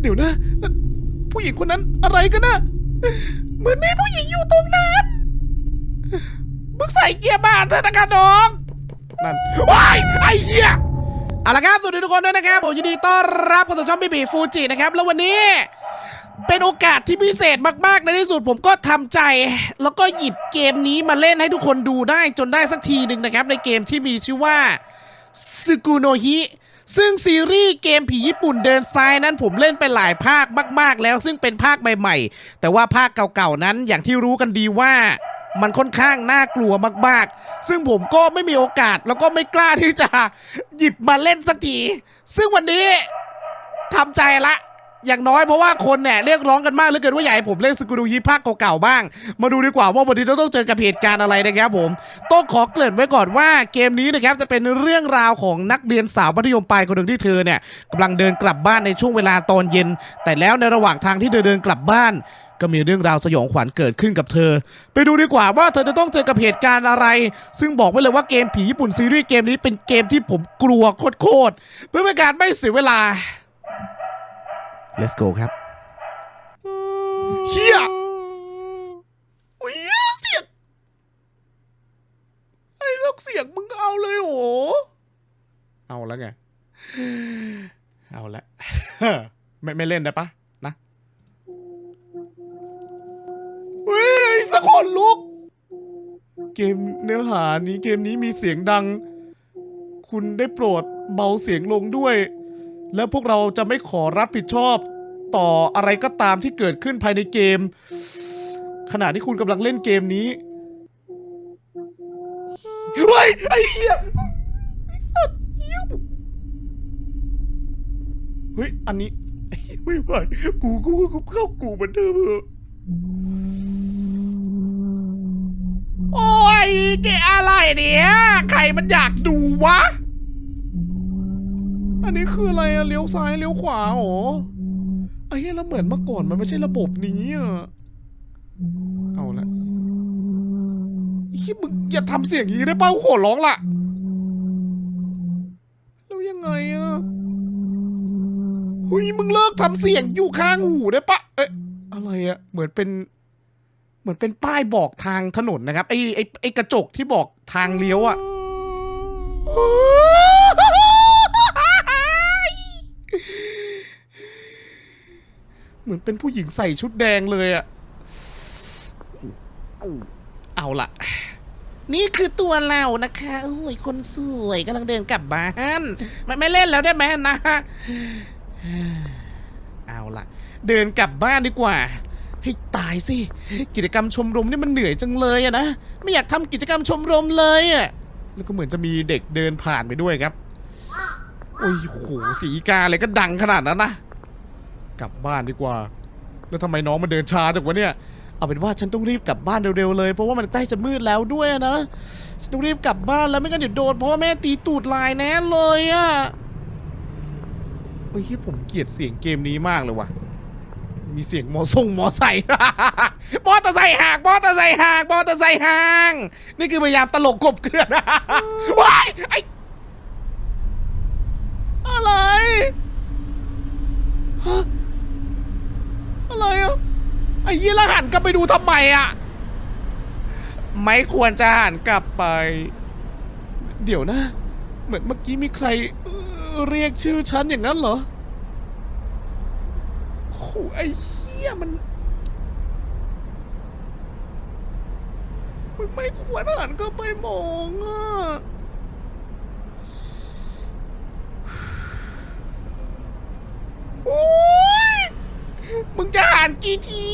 เดี๋ยวนะ ผู้หญิงคนนั้นอะไรกันนะ เหมือนมีผู้หญิงอยู่ตรงนั้นมึงใส่เกียร์บ้านเถอะนะคะน้อง นั่นว้ายไอ้เหี้ยเอาละครับสวัสดีทุกคนด้วยนะครับผมยินดีต้อนรับเข้าสู่ช่องบีบีฟูจินะครับ แล้ววันนี้เป็นโอกาสที่พิเศษมากๆ ในที่สุดผมก็ทำใจ แล้วก็หยิบเกมนี้มาเล่นให้ทุกคนดูได้จนได้สักทีหนึ่งนะครับ ในเกมที่มีชื่อว่าซึกุโนฮิ ซึ่งซีรีส์เกมผีญี่ปุ่นเดินซ้ายนั้นผมเล่นไปหลายภาคมาก ๆ แล้วซึ่งเป็นภาคใหม่ ๆ แต่ว่าภาคเก่าๆนั้นอย่างที่รู้กันดีว่ามันค่อนข้างน่ากลัวมากๆ ซึ่งผมก็ไม่มีโอกาสแล้วก็ไม่กล้าที่จะหยิบมาเล่นสักที ซึ่งวันนี้ทำใจละ อย่างน้อยเพราะว่าคนเนี่ยเรียกร้องกันมากเหลือเกินว่าอยากให้ผมเล่นสกุลูฮีภาคเก่าๆบ้าง มาดูดีกว่าว่าวันนี้เราต้องเจอกับเหตุการณ์อะไรนะครับผมต้องขอเกริ่นไว้ก่อนว่าเกมนี้นะครับจะเป็นเรื่องราวของนักเรียนสาวมัธยมปลายคนหนึ่งที่เธอเนี่ยกำลังเดินกลับบ้านในช่วงเวลาตอนเย็น แต่แล้วในระหว่างทางที่เธอเดินกลับบ้าน ก็มีเรื่องราวสยองขวัญเกิดขึ้นกับเธอ ไปดูดีกว่าว่าเธอจะต้องเจอกับเหตุการณ์อะไร ซึ่งบอกไว้เลยว่าเกมผีญี่ปุ่นซีรีส์เกมนี้เป็นเกมที่ผมกลัวโคตรๆเพื่อเป็นการไม่เสียเวลา let's go ครับเฮียโอ้ยเสียงไอ้ลูกเสียงมึงเอาเลยโหเอาแล้วไง เอาละ ไม่ไม่เล่นได้ปะนะเฮ้ยสักคนลุก เกมเนื้อหานี้เกมนี้มีเสียงดัง คุณได้โปรดเบาเสียงลงด้วย แล้วพวกเราจะไม่ขอรับผิดชอบต่ออะไรก็ตามที่เกิดขึ้นภายในเกม ขณะที่คุณกำลังเล่นเกมนี้เฮ้ยไอ้เหี้ยไอ้สัตว์เหี้ยเฮ้ย อันนี้ไม่ไหวกูกูกูเข้ากูเหมือนเดิมเถอโอ้ยเกอะไรเนี่ย ใครมันอยากดูวะ อันนี้คืออะไรอะเลี้ยวซ้ายเลี้ยวขวาโหรอไอ้เหี้ยแล้วเหมือนเมื่อก่อนมันไม่ใช่ระบบนี้อะเอาละไอ้เหี้ยมึงอย่าทำเสียงอย่างนี้ได้ป่าวขอร้องละแล้วยังไงอะเฮ้ยมึงเลิกทำเสียงอยู่ข้างหูได้ปะเอ๊ะอะไรอะเหมือนเป็น เหมือนเป็นป้ายบอกทางถนนนะครับไอ้ไอ้ไอ้กระจกที่บอกทางเลี้ยวอะ เหมือนเป็นผู้หญิงใส่ชุดแดงเลยอะเอาละนี่คือตัวเรานะคะโอ้ยคนสวยกำลังเดินกลับบ้านไม่ไม่เล่นแล้วได้ไหมนะเอาละเดินกลับบ้านดีกว่าให้ตายสิ กิจกรรมชมรมนี่มันเหนื่อยจังเลยอะนะ ไม่อยากทำกิจกรรมชมรมเลยอะแล้วก็เหมือนจะมีเด็กเดินผ่านไปด้วยครับ โอ้ยโหสีกาอะไรก็ดังขนาดนั้นนะ กลับบ้านดีกว่า แล้วทำไมน้องมันเดินช้าจังวะเนี่ย เอาเป็นว่าฉันต้องรีบกลับบ้านเร็วๆเลย เพราะว่ามันใกล้จะมืดแล้วด้วยนะ ฉันต้องรีบกลับบ้านแล้วไม่งั้นเดี๋ยวโดนเพราะว่าแม่ตีตูดลายแน่เลยอะเฮ้ยผมเกลียดเสียงเกมนี้มากเลยว่ะ มีเสียงมอส่งมอไซค์มอเตอร์ไซค์ห่างมอเตอร์ไซค์ห่างมอเตอร์ไซค์ห่าง นี่คือพยายามตลกกบเกลื่อนว้ายไออะไรฮะ อะไรอะไอ้ยี่ละหันกลับไปดูทำไมอะ ไม่ควรจะหันกลับไป เดี๋ยวนะ เหมือนเมื่อกี้มีใครเอ่อเรียกชื่อฉันอย่างนั้นเหรอโอ้ไอ้เหี้ยมันมึงไม่ควรหันกลับไปมองอะ โอ้ย มึงจะหันกี่ที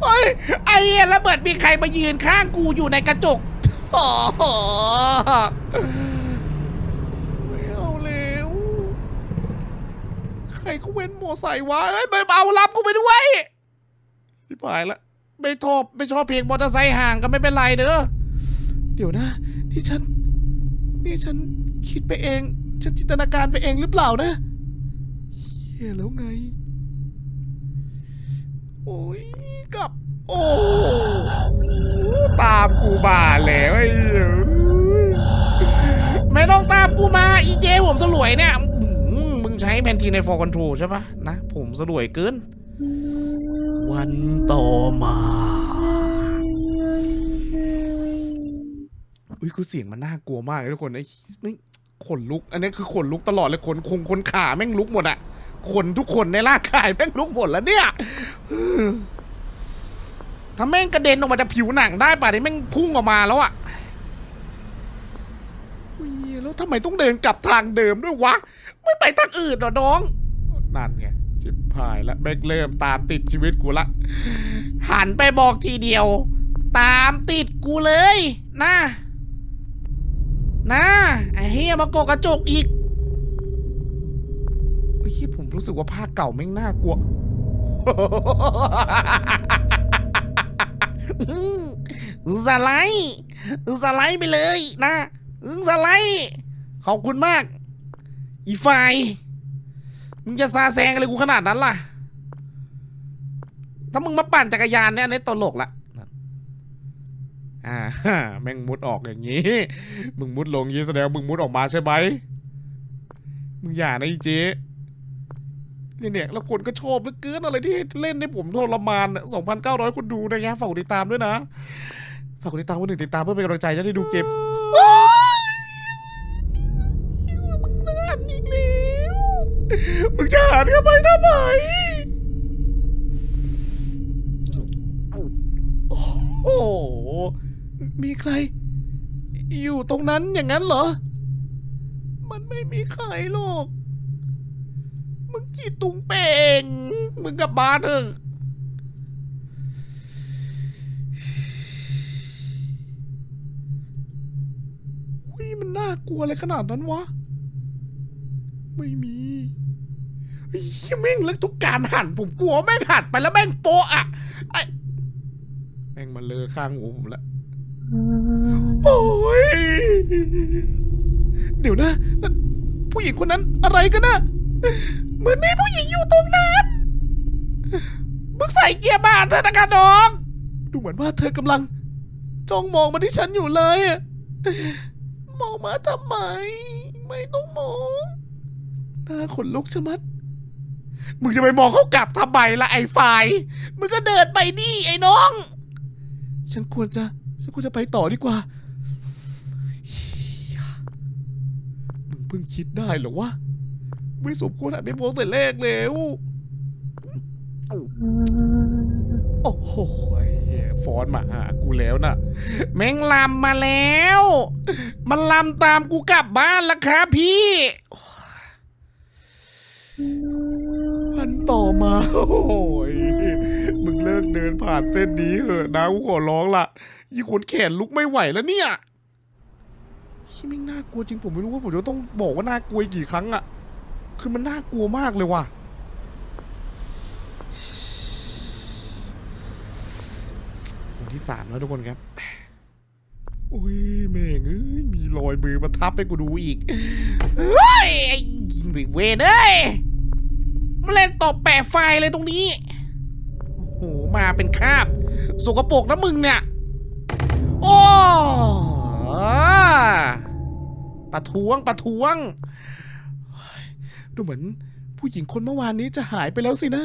เฮ้ย ไอ้แล้วเหมือนมีใครมายืนข้างกูอยู่ในกระจกโอ้โหไม่เอาแล้ว ใครเขาเว้นมอไซค์วะเอ้ยไม่เอารับกูไปด้วยที่ปลายละ ไม่ชอบไม่ชอบเพลงมอเตอร์ไซค์ห่างก็ไม่เป็นไรเด้อ เดี๋ยวนะ นี่ฉัน นี่ฉันคิดไปเอง ฉันจินตนาการไปเองหรือเปล่านะเฮียแล้วไง โอ้ยกลับ โอ้ ตามกูมาแล้วไอ้เหี้ยไม่ต้องตามกูมา อีเจผมสลวยเนี่ยอื้อหือมึงใช้แพนทีในฟอร์คอนโทรใช่ปะนะ ผมสะดวยเกิน วันต่อมา อุ้ยคือเสียงมันน่ากลัวมากเลยทุกคนไอ้ไม่ขนลุก อันนี้คือขนลุกตลอดเลยขนคงขนขาแม่งลุกหมดอะ ขนทุกคนในร่างกายแม่งลุกหมดแล้วเนี่ยถ้าแม่งกระเด็นออกมาจากผิวหนังได้ป่ะนี่แม่งพุ่งออกมาแล้วอะแล้วทำไมต้องเดินกลับทางเดิมด้วยวะ ไม่ไปทางอื่นหรอน้อง นั่นไงจิบพายแล้วแม่งเริ่มตามติดชีวิตกูละ หันไปบอกทีเดียว ตามติดกูเลยนะนะไอ้เฮียมาโกกกระจกอีกเฮ้ยผม รู้สึกว่าภาคเก่าแม่งน่ากลัว สไลด์สไลด์ไปเลยนะสไลด์ขอบคุณมาก อีไฟมึงจะซาแซงอะไรกูขนาดนั้นล่ะ ถ้ามึงมาปั่นจักรยานเนี่ยอันนี้ตลกละอ่าแม่งมุดออกอย่างนี้ มึงมุดลงยี่แสดงว่ามึงมุดออกมาใช่ไหมมึงอย่านะอีเจ๊ เนี่ยเนี่ยแล้วคนก็ชอบเหลือเกินอะไรที่เล่นให้ผมทรมานสองพันเก้าร้อยคนดูนะยะฝากกดติดตามด้วยนะฝากกดติดตามคนหนึ่งติดตามเพื่อเป็นกำลังใจจะได้ดูเกมมึงนานอีกแล้วมึงจะหันเข้าไปทำไมโอ้โห มีใคร อยู่ตรงนั้นอย่างนั้นเหรอ มันไม่มีใครหรอก มึงจีตุงเป่ง มึงกลับบ้านเถอะอุ้ยมันน่ากลัวอะไรขนาดนั้นวะ ไม่มีเฮ้ยแม่งแล้วทุกการหันผมกลัวแม่งหันไปแล้วแม่งโปะอะไอแม่งมาเลอข้างหูผมล้วโอ้ย เดี๋ยวนะ ผู้หญิงคนนั้นอะไรกันนะ เหมือนมีผู้หญิงอยู่ตรงนั้นมึงใส่เกียร์บ้านเธอนะคะน้อง ดูเหมือนว่าเธอกำลัง จ้องมองมาที่ฉันอยู่เลยอะมองมาทำไม ไม่ต้องมองหน้าขนลุกชะมัด มึงจะไปมองเขากลับทำไมล่ะไอ้ฝ่าย มึงก็เดินไปดิไอ้น้อง ฉันควรจะ ฉันควรจะไปต่อดีกว่า มึงเพิ่งคิดได้เหรอวะ ไม่สมควรหันไปมองแต่แรกแล้วโอ้โหเหี้ยฟอนมาหากูแล้วน่ะ แม่งลำมาแล้ว มันลำตามกูกลับบ้านละครับพี่วันต่อมา โอ้ยมึงเลิกเดินผ่านเส้นนี้เหอะนะกูขอร้องละยี่คนแขนลุกไม่ไหวแล้วเนี่ยที่ไม่งน่ากลัวจริงผมไม่รู้ว่าผมจะต้องบอกว่าน่ากลัวอีกกี่ครั้งอะ คือมันน่ากลัวมากเลยว่ะ วันที่สามแล้วทุกคนครับอุ้ยแม่งเอ้ยมีรอยมือมาทับให้กูดูอีก เฮ้ยไอ้ยิงไปเวนเอ้ยมาเล่นตบแปะไฟเลยตรงนี้ โอ้โห มาเป็นคาบ สกปรกนะมึงเนี่ย โอ้ประท้วงประท้วง ดูเหมือน ผู้หญิงคนเมื่อวานนี้จะหายไปแล้วสินะ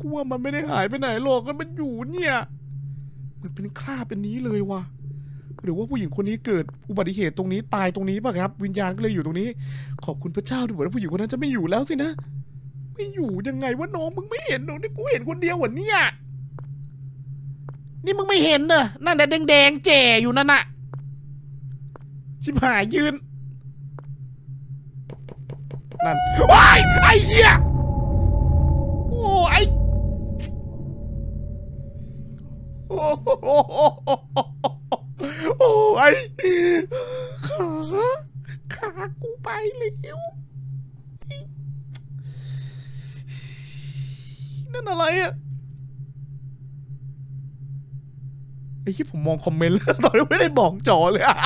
กูว่ามันไม่ได้หายไปไหนหรอกมันอยู่เนี่ยมันเป็นคราบเป็นนี้เลยว่ะหรือว่าผู้หญิงคนนี้เกิดอุบัติเหตุตรงนี้ตายตรงนี้ป่ะครับ วิญญาณก็เลยอยู่ตรงนี้ ขอบคุณพระเจ้าด้วยว่าผู้หญิงคนนั้นจะไม่อยู่แล้วสินะ ไม่อยู่ยังไงวะน้องมึงไม่เห็นหรอนี่กูเห็นคนเดียววะเนี่ยนี่มึงไม่เห็นเนอะนั่นแต่แดงๆแจ่อยู่นั่นน่ะ ชิบหายยืน นั่นว้ายไอ้เหี้ยโอ้ไอโอ้โหโอ้ยขาขากูไปแล้วนั่นอะไรอะไอ้ที่ผมมองคอมเมนต์แล้วตอนนี้ไม่ได้บอกจอเลยอะ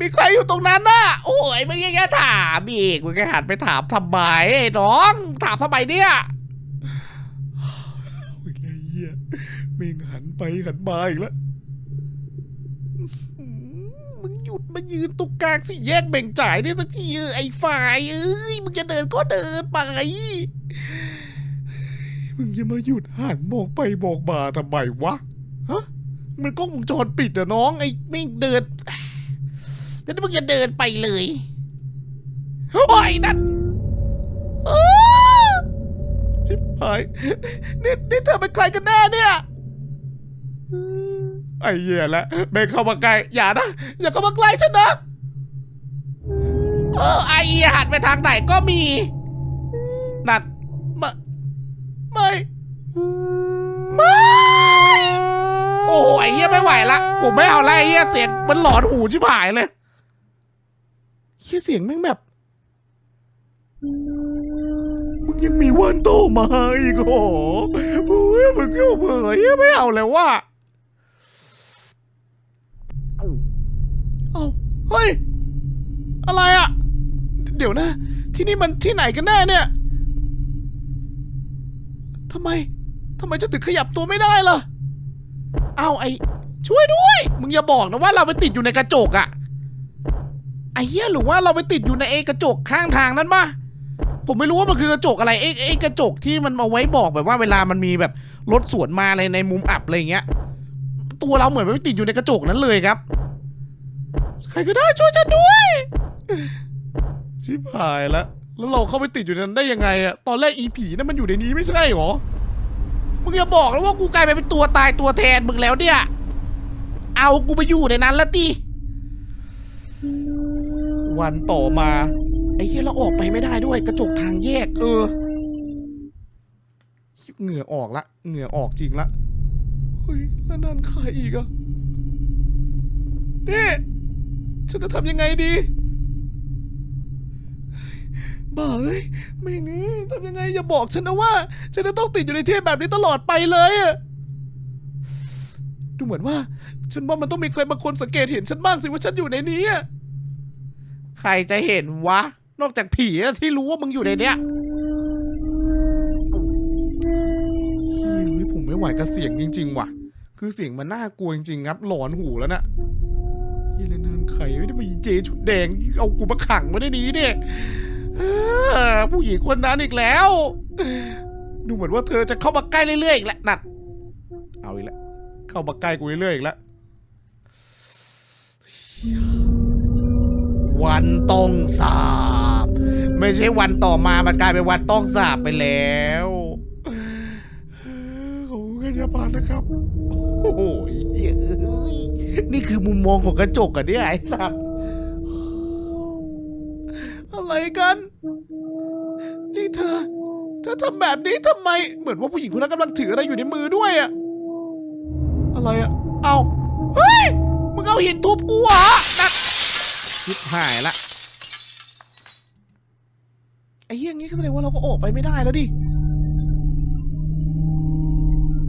มีใครอยู่ตรงนั้นน่ะ โอ้ยไม่ยังจะถามอีกมึงแค่หันไปถามทำไมไอ้น้อง ถามทำไมเนี่ยโอ้ยไอ้เหี้ยเมงหันไปหันมาอีกแล้วอื้อหือมึงอยู่ยุดมายืนตรงกลางสี่แยกแบ่งจ่ายได้สักทีเออไอ้ฝ่ายเอ้ยมึงจะเดินก็เดินไปมึงจะมาหยุดหันมองไปมองมาทำไมวะฮะมันกล้องวงจรปิดอะน้องไอ้แม่งเดิน แล้วมึงจะเดินไปเลยโอ้ยนั่นอ้าชิบหายนี่นี่เธอเป็นใครกันแน่เนี่ยไอ้เหี้ยแล้วแม่งเข้ามาใกล้อย่านะ อย่าเข้ามาใกล้ฉันนะเออไอ้เหี้ยหันไปทางไหนก็มี นั่นมาไม่ไม่โอ้โหไอ้เหี้ยไม่ไหวละ ผมไม่เอาละไอ้เหี้ยเสียงมันหลอนหูชิบหายเลย เหี้ยเสียงแม่งแบบ มึงยังมีวันโตมาอีกเหรอโอ้ยมึงก็เผยไม่เอาแล้วว่าเอาเฮ้ย อะไรอะเดี๋ยวนะ ที่นี่มันที่ไหนกันแน่เนี่ยทำไมทำไมฉันถึงขยับตัวไม่ได้ล่ะ เอาไอ้ช่วยด้วย มึงอย่าบอกนะว่าเราไปติดอยู่ในกระจกอะ ไอ้เหี้ยหรือว่าเราไปติดอยู่ในไอ้กระจกข้างทางนั้นปะผมไม่รู้ว่ามันคือกระจกอะไรไอ้ไอ้กระจกที่มันมาไว้บอกแบบว่าเวลามันมีแบบรถสวนมาอะไรในมุมอับอะไรอย่างเงี้ย ตัวเราเหมือนไปติดอยู่ในกระจกนั้นเลยครับ ใครก็ได้ช่วยฉันด้วย ชิบหายแล้วแล้วเราเข้าไปติดอยู่นั้นได้ยังไงอะตอนแรกอีผีนั่นมันอยู่ในนี้ไม่ใช่หรอมึงอย่าบอกแล้วว่ากูกลายไปเป็นตัวตายตัวแทนมึงแล้วเนี่ย เอากูไปอยู่ในนั้นละติ วันต่อมาไอ้เหี้ยเราออกไปไม่ได้ด้วย กระจกทางแยก เออเหงื่อออกละเหงื่อออกจริงละเฮ้ยแล้วนั่นใครอีกอะนี่ฉันจะทำยังไงดีบ้าเอ้ยไม่งี้ทำยังไงอย่าบอกฉันนะว่า ฉันจะต้องติดอยู่ในที่แบบนี้ตลอดไปเลยอะดูเหมือนว่า ฉันว่ามันต้องมีใครบางคนสังเกตเห็นฉันบ้างสิว่าฉันอยู่ในนี้อะ ใครจะเห็นวะ นอกจากผีที่รู้ว่ามึงอยู่ในเนี้ยเฮ้ยผมไม่ไหวกับเสียงจริง ๆ ว่ะ คือเสียงมันน่ากลัวจริงๆครับ หลอนหูแล้วนะเฮ้ยแล้วนันใครไม่ได้มาอีเจชุดแดง เอากูมาขังไว้นี้เนี่ยผู้หญิงคนนั้นอีกแล้ว ดูเหมือนว่าเธอจะเข้ามาใกล้เรื่อยๆอีกแล้วนั่นเอาอีกแล้ว เข้ามาใกล้กูเรื่อยๆอีกแล้ว วันต้องสาบ ไม่ใช่วันต่อมามันกลายเป็นวันต้องสาบไปแล้วขอบคุณกัญญาพันนะครับ โอ้โหเยเอ้ยนี่คือมุมมองของกระจกอะเนี่ยไอ้สัตว์อะไรกัน นี่เธอ เธอทำแบบนี้ทำไม เหมือนว่าผู้หญิงคนนั้นกำลังถืออะไรอยู่ในมือด้วยอะอะไรอะเอาเฮ้ย มึงเอาหินทุบกูเหรอนัก ชิบหายละไอ้เหี้ยงี้ก็แสดงว่าเราก็ออกไปไม่ได้แล้วดิ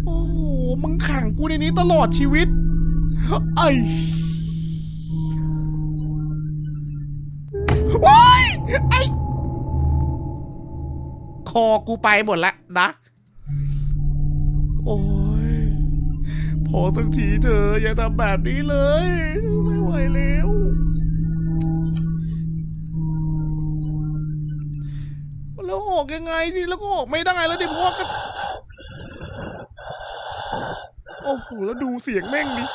โอ้โห มึงขังกูในนี้ตลอดชีวิต ไอ้โอ้ยไอ้ คอกูไปหมดละนะ โอ้ย พอสักทีเธออย่าทำแบบนี้เลย ไม่ไหวแล้ว ออกยังไงดิแล้วก็ออกไม่ได้แล้วดิเพราะว่าก็โอ้โหแล้วดูเสียงแม่งดิ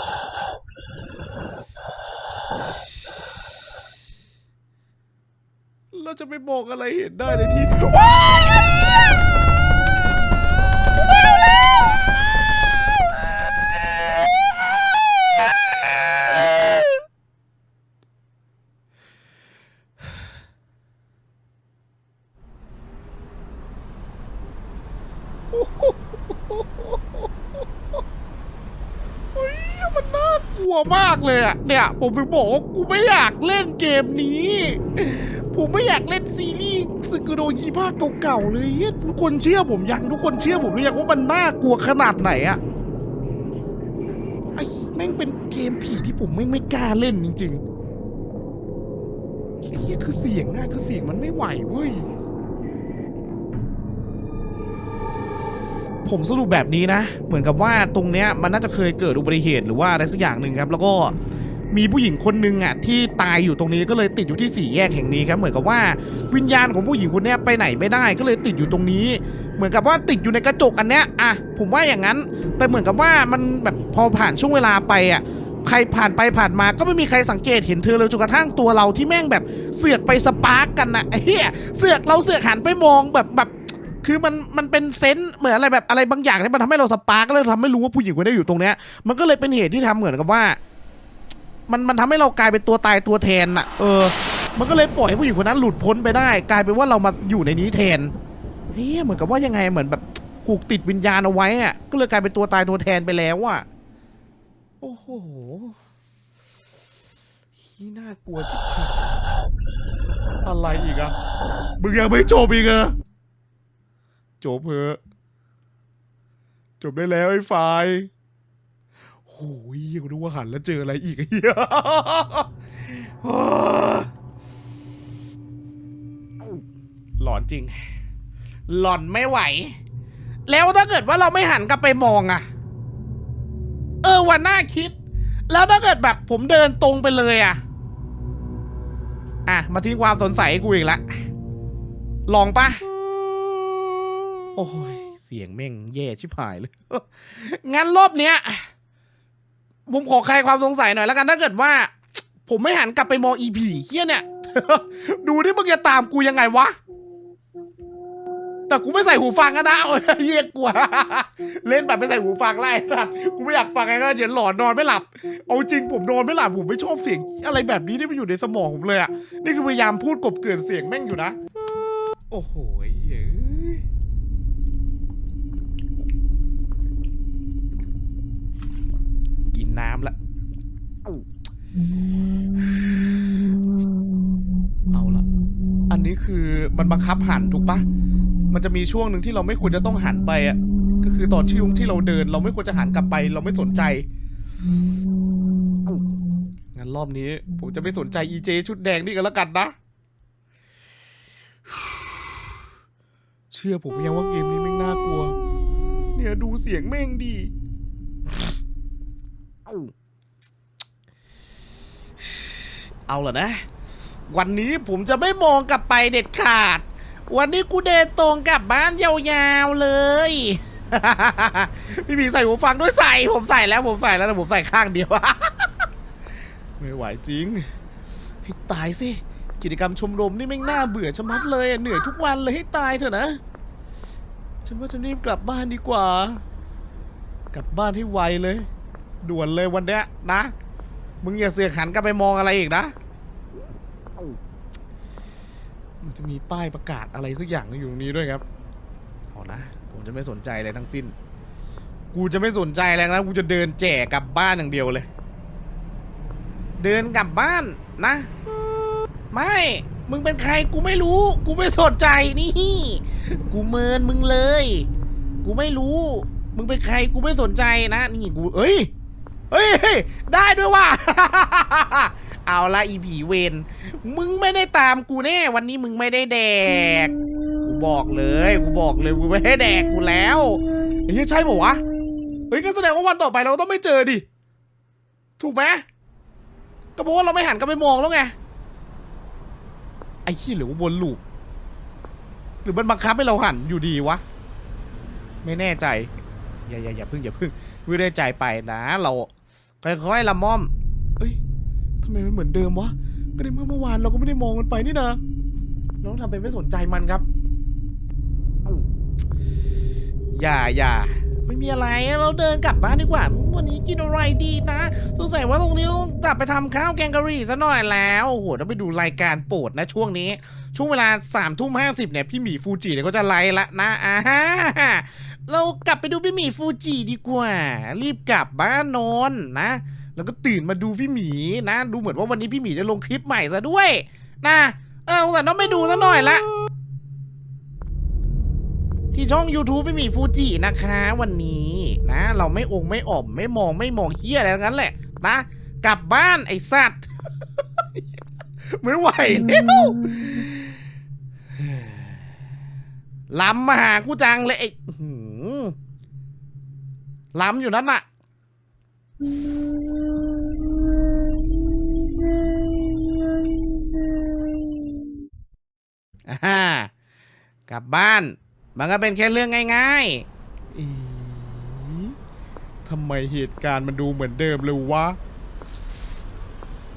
เราจะไปบอกอะไรเห็นได้ในที่ว้า เฮ้ยมันน่ากลัวมากเลยอะเนี่ย ผมถึงบอกว่ากูไม่อยากเล่นเกมนี้ ผมไม่อยากเล่นซีรีส์สึกุโดยีภาคเก่าๆเลยเฮ้ยทุกคนเชื่อผมยังทุกคนเชื่อผมหรือยังว่ามันน่ากลัวขนาดไหนอะไอ้แม่งเป็นเกมผีที่ผมไม่งไม่กล้าเล่นจริงๆไอ้เหี้ยคือเสียงอะคือเสียงมันไม่ไหวเว้ย ผมสรุปแบบนี้นะ เหมือนกับว่าตรงเนี้ยมันน่าจะเคยเกิดอุบัติเหตุหรือว่าอะไรสักอย่างหนึ่งครับ แล้วก็มีผู้หญิงคนหนึ่งอะที่ตายอยู่ตรงนี้ก็เลยติดอยู่ที่สี่แยกแห่งนี้ครับเหมือนกับว่าวิญญาณของผู้หญิงคนเนี้ยไปไหนไม่ได้ก็เลยติดอยู่ตรงนี้ เหมือนกับว่าติดอยู่ในกระจกอันเนี้ยอะผมว่าอย่างนั้น แต่เหมือนกับว่ามันแบบพอผ่านช่วงเวลาไปอะใครผ่านไปผ่านมาก็ไม่มีใครสังเกตเห็นเธอเลยจนกระทั่งตัวเราที่แม่งแบบเสือกไปสปาร์กกันนะเหี้ยเสือกเราเสือกหันไปมองแบบแบบ คือมันมันเป็นเซนส์เหมือนอะไรแบบอะไรบางอย่างที่มันทำให้เราสปาร์กก็เลยทำให้รู้ว่าผู้หญิงคนนี้อยู่ตรงเนี้ยมันก็เลยเป็นเหตุที่ทำเหมือนกับว่า มันมันทำให้เรากลายเป็นตัวตายตัวแทนน่ะเออ มันก็เลยปล่อยให้ผู้หญิงคนนั้นหลุดพ้นไปได้ กลายเป็นว่าเรามาอยู่ในนี้แทนเฮ้ยเหมือนกับว่ายังไงเหมือนแบบผูกติดวิญญาณเอาไว้อะก็เลยกลายเป็นตัวตายตัวแทนไปแล้วอะโอ้โหที่น่ากลัวชิบหายอะไรอีกอะมึงยังไม่จบอีกเหรอ จบเพอะจบได้แล้วไอ้ไฟโอ้ยกูนึกว่าหันแล้วเจออะไรอีกไอ้เหี้ยหลอนจริง หลอนไม่ไหว แล้วถ้าเกิดว่าเราไม่หันกลับไปมองอะเออวันหน้าคิด แล้วถ้าเกิดแบบผมเดินตรงไปเลยอะอะ มาทิ้งความสงสัยให้กูอีกละ ลองปะ อ้ย เสียงแม่งแย่ชิบหายเลย งั้นรอบเนี้ยผมขอคลายความสงสัยหน่อยแล้วกันถ้าเกิดว่า ผมไม่หันกลับไปมองอีผีเฮี้ยเนี่ย ดูที่มึงจะตามกูยังไงวะ แต่กูไม่ใส่หูฟังอะนะโอ้ยเหี้ยกลัว เล่นแบบไม่ใส่หูฟังไล่สัตว์กูไม่อยากฟังไงก็เดี๋ยวหลอนนอนไม่หลับ เอาจริงผมนอนไม่หลับผมไม่ชอบเสียงอะไรแบบนี้ที่มันอยู่ในสมองผมเลยอะนี่คือพยายามพูดกบเกินเสียงแม่งอยู่นะ โอ้โหเฮ้ย กินน้ำละ เอาละ อันนี้คือมันบังคับหันถูกปะ มันจะมีช่วงหนึ่งที่เราไม่ควรจะต้องหันไปอะ ก็คือตอนช่วงที่เราเดิน เราไม่ควรจะหันกลับไป เราไม่สนใจ งั้นรอบนี้ ผมจะไม่สนใจ EJ ชุดแดงนี่กันแล้วกันนะ เชื่อผมยังว่าเกมนี้แม่งน่ากลัว เนี่ยดูเสียงแม่งดี เอาเหรอนะ วันนี้ผมจะไม่มองกลับไปเด็ดขาด วันนี้กูเดินตรงกลับบ้านยาวๆเลยพี่มีใส่หูฟังด้วยใส่ ผมใส่แล้วผมใส่แล้วแต่ผมใส่ข้างเดียวไม่ไหวจริงให้ตายสิกิจกรรมชมรมนี่แม่งน่าเบื่อชะมัดเลยเหนื่อยทุกวันเลยให้ตายเถอะนะ ฉันว่าจะรีบกลับบ้านดีกว่า กลับบ้านให้ไวเลย ด่วนเลยวันเนี้ยนะ มึงอย่าเสือกหันกลับไปมองอะไรอีกนะมันจะมีป้ายประกาศอะไรสักอย่างอยู่ตรงนี้ด้วยครับเอานะผมจะไม่สนใจอะไรทั้งสิ้น กูจะไม่สนใจอะไรนะกูจะเดินแจกกลับบ้านอย่างเดียวเลย เดินกลับบ้านนะ ไม่ มึงเป็นใครกูไม่รู้ กูไม่สนใจนี่ กูเมินมึงเลย กูไม่รู้ มึงเป็นใครกูไม่สนใจนะ นี่กู เอ้ย เฮ้ยได้ด้วยว่ะ เอาละอีผีเวนมึงไม่ได้ตามกูแน่ วันนี้มึงไม่ได้แดก กูบอกเลย กูบอกเลยกูไม่ได้แดกกูแล้วไอ้เหี้ยใช่ปะวะ เฮ้ยก็แสดงว่าวันต่อไปเราต้องไม่เจอดิ ถูกไหมก็เพราะว่าเราไม่หันกลับไปมองแล้วไง ไอ้ขี้ยหรือว่าวนลูป หรือมันบังคับให้เราหันอยู่ดีวะ ไม่แน่ใจ อย่าอย่าอย่าพึ่งอย่าพึ่งไม่ได้ใจไปนะ เรา ค่อยๆละม่อม เอ้ยทำไมมันเหมือนเดิมวะก็ในเมื่อเมื่อวานเราก็ไม่ได้มองมันไปนี่นะเราต้องทำเป็นไม่สนใจมันครับ อย่าอย่าไม่มีอะไรเราเดินกลับบ้านดีกว่า วันนี้กินอะไรดีนะสงสัยว่าตรงนี้ต้องกลับไปทำข้าวแกงกะหรี่ซะหน่อยแล้วโอ้โหต้องไปดูรายการโปรดนะช่วงนี้ ช่วงเวลาสามทุ่มห้าสิบเนี่ยพี่หมีฟูจิเนี่ยก็จะไลฟ์ละนะอ่าฮะเรากลับไปดูพี่หมีฟูจิดีกว่า รีบกลับบ้านนอนนะ แล้วก็ตื่นมาดูพี่หมีนะ ดูเหมือนว่าวันนี้พี่หมีจะลงคลิปใหม่ซะด้วย นะ เออแต่ต้องไปดูซะหน่อยละ ที่ช่อง YouTube ไม่มีฟูจินะคะ วันนี้นะ เราไม่องไม่อ่อมไม่มองไม่มองเฮียอะไรงั้นแหละนะกลับบ้านไอสัตว์ไม่ไหวแล้วล้ำมาหากูจังเลยไอ้ล้ำอยู่นั่นน่ะอ่ากลับบ้าน มันก็เป็นแค่เรื่องง่ายๆอีทำไมเหตุการณ์มันดูเหมือนเดิมเลยวะ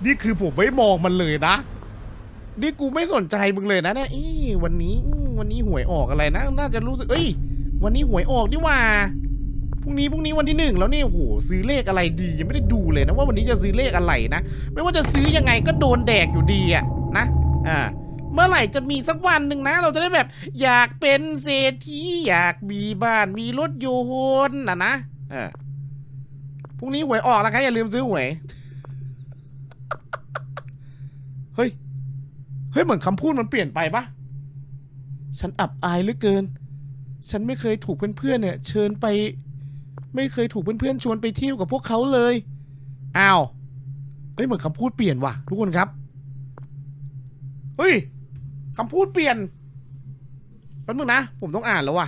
นี่คือผมไม่มองมันเลยนะ นี่กูไม่สนใจมึงเลยนะเนี่ยเอ้ยวันนี้อืมวันนี้หวยออกอะไรนะ น่าจะรู้สึก เอ้ย วันนี้หวยออกดิว่า พรุ่งนี้พรุ่งนี้วันที่หนึ่งแล้วเนี่ยโอ้โหซื้อเลขอะไรดี ยังไม่ได้ดูเลยนะว่าวันนี้จะซื้อเลขอะไรนะ ไม่ว่าจะซื้อยังไงก็โดนแดกอยู่ดีอะนะ อ่า เมื่อไหร่จะมีสักวันหนึ่งนะ เราจะได้แบบอยากเป็นเศรษฐีอยากมีบ้านมีรถยนต์นะนะเออพรุ่งนี้หวยออกนะคะอย่าลืมซื้อหวย เฮ้ย เฮ้ยเหมือนคำพูดมันเปลี่ยนไปปะฉันอับอายเหลือเกิน ฉันไม่เคยถูกเพื่อนๆเนี่ย เชิญไป ไม่เคยถูกเพื่อนๆชวนไปเที่ยวกับพวกเขาเลย อ้าว เฮ้ยเหมือนคำพูดเปลี่ยนว่ะ ทุกคนครับ เฮ้ย คำพูดเปลี่ยนแป๊บนึงนะ ผมต้องอ่านแล้วว่ะ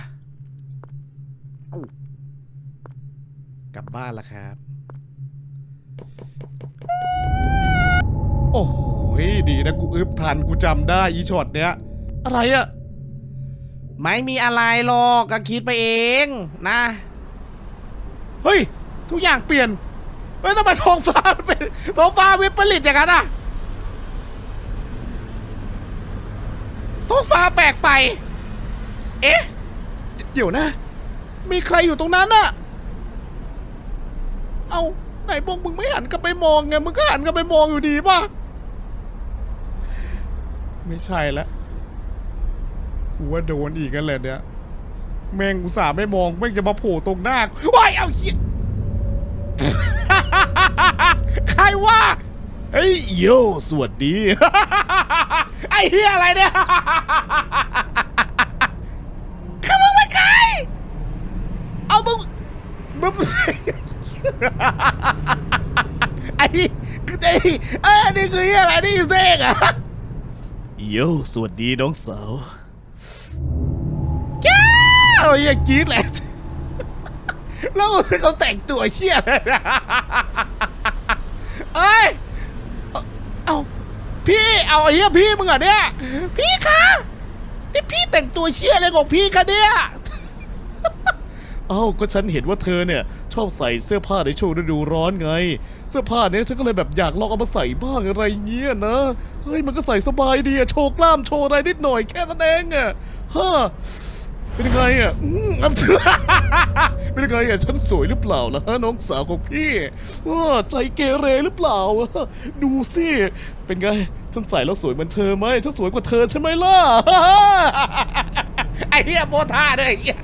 กลับบ้านแล้วครับ โอ้โหดีนะกูอึบทันกูจำได้อีช็อตเนี้ย อะไรอะไม่มีอะไรหรอกก็คิดไปเองนะ เฮ้ย ทุกอย่างเปลี่ยนเฮ้ยทำไมท้องฟ้าเป็นท้องฟ้าวิปริตอย่างนั้นอะ ท้องฟ้าแปลกไป เอ๊ะ เดี๋ยวนะ มีใครอยู่ตรงนั้นน่ะเอาไหนพวกมึงไม่หันกลับไปมองไง มึงก็หันกลับไปมองอยู่ดีป่ะ ไม่ใช่ละกูว่าโดนอีกกันเลยเนี่ย แม่งอุตส่าห์ไม่มองแม่งจะมาโผล่ตรงหน้าว้ายเอาเหี้ยใครว่าเฮ้ยโยสวัสดี ไอ้เฮียอะไรเนี่ยคือมึงเป็นใคร เอามึงมึงไอ้คือไอ้เอ้ยนี่คือเฮียอะไรนี่คือเซกอะโยสวัสดีน้องสาวแก้วเฮียกรีดแหละแล้วเขาแต่งตัวเชี่ยเลยนะเอ้ย เอา พี่เอาไอ้เหี้ยพี่มึงเหรอเนี่ย พี่คะนี่พี่แต่งตัวเชี่ยอะไรของพี่คะเนี่ยเอ้าก็ฉันเห็นว่าเธอเนี่ย ชอบใส่เสื้อผ้าในช่วงฤดูร้อนไง เสื้อผ้าเนี้ยฉันก็เลยแบบอยากลองเอามาใส่บ้างอะไรเงี้ยนะเฮ้ยมันก็ใส่สบายดีอะโชว์กล้ามโชว์อะไรนิดหน่อยแค่นั้นเองอะฮะ เป็นยังไงอะอืมอะเป็นยังไงอะฉันสวยหรือเปล่าล่ะฮะน้องสาวของพี่ว่าใจเกเรหรือเปล่าดูสิ เป็นไง ฉันใส่แล้วสวยเหมือนเธอไหมฉันสวยกว่าเธอใช่ไหมล่ะ ไอ้เหี้ยโบท่าด้วยไอ้เหี้ย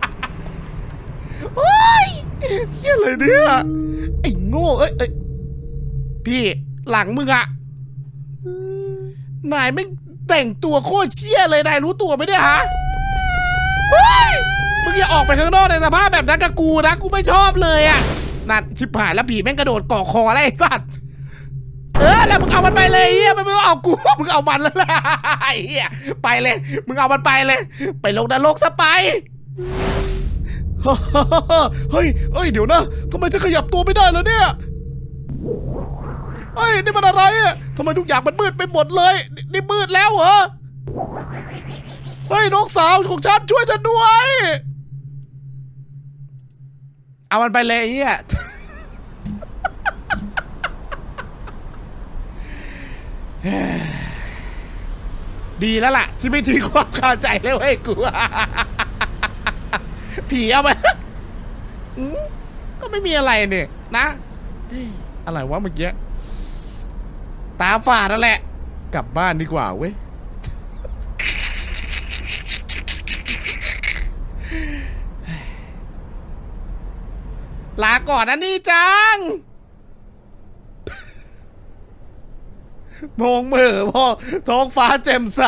เฮ้ยเหี้ยอะไรเนี่ย ไอ้โง่เอ้ยเอ้ยพี่หลังมึงอะนายไม่งแต่งตัวโคตรเชี่ยเลยนายรู้ตัวไหมเนี่ยฮะ เฮ้ยมึงอย่าออกไปข้างนอกในสภาพแบบนั้นกับกูนะกูไม่ชอบเลยอะนั่นชิบหายแล้วผีแม่งกระโดดเกาะคออะไรสัตว์เออแล้วมึงเอามันไปเลยเฮียมันไม่ต้องเอากูมึงเอามันแล้วล่ะเฮียไปเลย มึงเอามันไปเลย ไปลงนรกซะไปเฮ้ยเฮ้ยเดี๋ยวนะทำไมจะขยับตัวไม่ได้แล้วเนี่ยเฮ้ยนี่มันอะไรอะทำไมทุกอย่างมันมืดไปหมดเลย นี่มืดแล้วเหรอ เฮ้ยน้องสาวของฉันช่วยฉันด้วย เอามันไปเลยไอ้เฮียดีแล้วล่ะ ที่ไม่ทิ้งความคาใจเลยเว้ยกู ผีเอาไปอืมก็ไม่มีอะไรเนี่ยนะเอ้ยอะไรวะเมื่อกี้ ตาฝาดนั่นแหละ กลับบ้านดีกว่าเว้ย ลาก่อนนะนี่จังมองเหมือพ่อท้องฟ้าแจ่มใส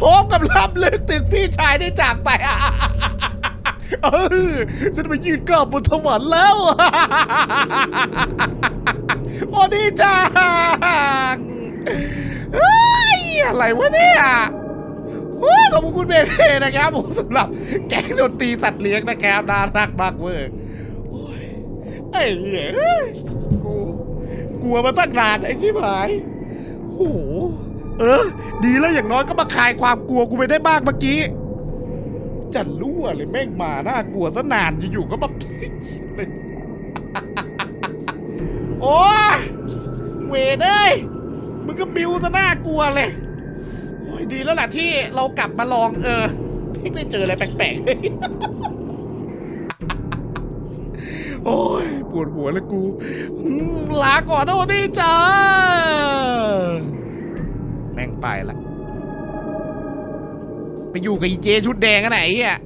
พร้อมกับรับลึกถึงพี่ชายได้จากไปเออฉันไปยืนกล้าวบนสวรรค์แล้วโอ้ดีจังอะไรวะเนี่ย ขอบคุณเบเบ้นะครับผมสำหรับแกงดนตรีสัตว์เลี้ยงนะครับน่ารักมากเวอร์โอ้ยไอ้เหี้ยกูกลัวมาตั้งนานไอ้ชิบหายโอ้โหเออ ดีแล้วอย่างน้อยก็มาคลายความกลัวกูไปได้บ้างเมื่อกี้จะรั่วเลยแม่งมาน่ากลัวซะนานอยู่ๆก็แบบโอ้เวเด้ยมึงก็บิวซะน่ากลัวเลย ยดีแล้วล่ะที่เรากลับมาลองเออไม่เจออะไรแปลกๆเลยโอ้ยปวดหัวเลยกูลาก่อนนะวันนี้จ้าแม่งไปละไปอยู่กับอีเจชุดแดงกันไหนอะ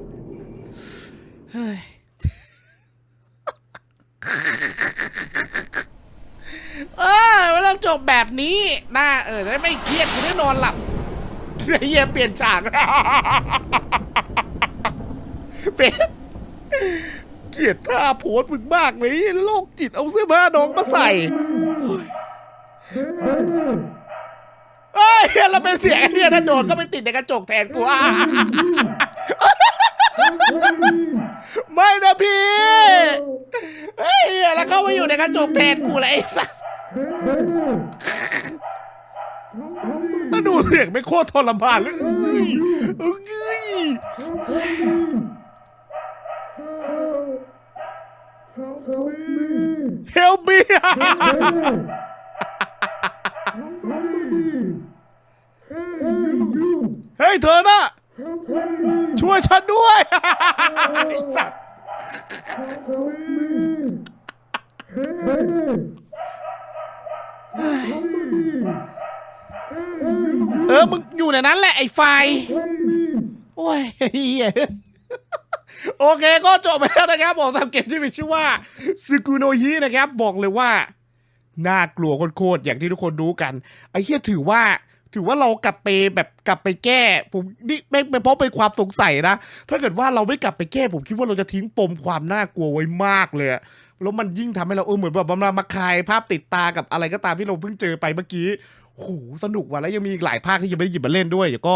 เฮ้ยเออไม่ต้องจบแบบนี้น่าเออได้ไม่เครียดจะได้นอนหลับ เหี้ยเปลี่ยนฉากเป็นเกลียดท่าโพสมึงมากเลยโรคจิตเอาเสื้อผ้าน้องมาใส่เฮ้ยเราเป็นเสียงเนี่ยถ้าโดนก็ไปติดในกระจกแทนกูอะไม่นะพี่ เฮ้ยแล้วเข้ามาอยู่ในกระจกแทนกูเลยไอ้สัส มาดูเสียงไม่โคตรทรมานเลยเอ้ยเอ้ย Help me เฮ้ยเธอน่ะช่วยฉันด้วยไอ้สัส เออ มึงอยู่ในนั้นแหละไอ้ไฟ โอ้ยเหี้ยโอเคก็จบไปแล้วนะครับบอกสำหรับเกมที่มีชื่อว่าซึกุโนยินะครับ บอกเลยว่า น่ากลัวโคตรๆอย่างที่ทุกคนรู้กัน ไอ้เหี้ยถือว่า ถือว่าเรากลับไปแบบกลับไปแก้ ผมนี่ไม่ไม่เพราะเป็นความสงสัยนะ ถ้าเกิดว่าเราไม่กลับไปแก้ ผมคิดว่าเราจะทิ้งปมความน่ากลัวไว้มากเลยอะแล้วมันยิ่งทำให้เราเออเหมือนแบบมันมาคลายภาพติดตากับอะไรก็ตามที่เราเพิ่งเจอไปเมื่อกี้ หสนุกว่ะแล้วยังมีอีกหลายภาคที่ยังไม่ได้หยิบมาเล่นด้วยเดี๋ยวก็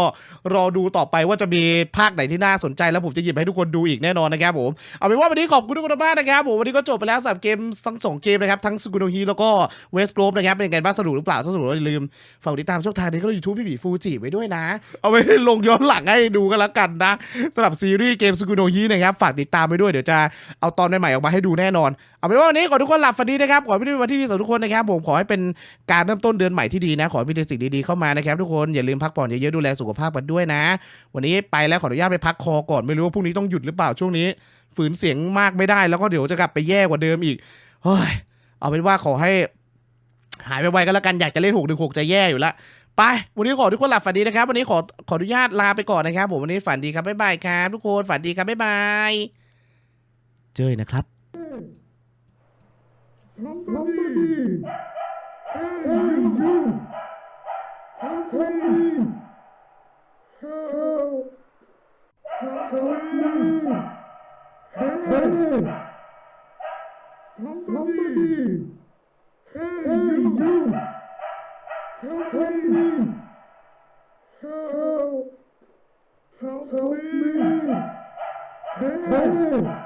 รอดูต่อไปว่าจะมีภาคไหนที่น่าสนใจแล้วผมจะหยิบให้ทุกคนดูอีกแน่นอนนะครับผมเอาเป็นว่าวันนี้ขอบคุณทุกคนมากนะครับผมวันนี้ก็จบไปแล้วสำหรับเกมทั้งสองเกมนะครับทั้งสกุโนฮีแล้วก็เวสโกรฟนะครับเป็นยังไงบ้างสนุกหรือเปล่าสนุกอย่าลืมฝากติดตามช่องทางนี้ก็ยูทูบพี่บีฟูจิไว้ด้วยนะ เอาไว้ลงย้อนหลังให้ดูกันแล้วกันนะสำหรับซีรีส์เกมสกุโนฮีนะครับฝากติดตามไปด้วยเดี๋ยวจะเอาตอนใหม่ๆออกมาให้ดูแน่นอนเอาเป็นว่าวันนี้ขอทุกคนหลับฝันดีนะครับขอให้เป็นวันที่ดีสำหรับทุกคนนะครับผมขอให้เป็นการเริ่มต้นเดือนใหม่ที่ดีนะขอมีแต่สิ่งดีๆเข้ามานะครับทุกคนอย่าลืมพักผ่อนเยอะๆดูแลสุขภาพกันด้วยนะ วันนี้ไปแล้วขออนุญาตไปพักคอก่อนไม่รู้ว่าพรุ่งนี้ต้องหยุดหรือเปล่าช่วงนี้ ฝืนเสียงมากไม่ได้ แล้วก็เดี๋ยวจะกลับไปแย่กว่าเดิมอีกเฮ้ยเอาเป็นว่าขอให้ หายไปไวก็แล้วกันอยากจะเล่นหกหนึ่งหกจะแย่อยู่ละไป วันนี้ขอทุกคนหลับฝันดีนะครับ วันนี้ขอขออนุญาตลาไปก่อนนะครับ ผมวันนี้ฝันดีครับบ๊ายบายครับทุกคนฝันดีครับบ๊ายบายเจอนะครับ Help! Help me! Help!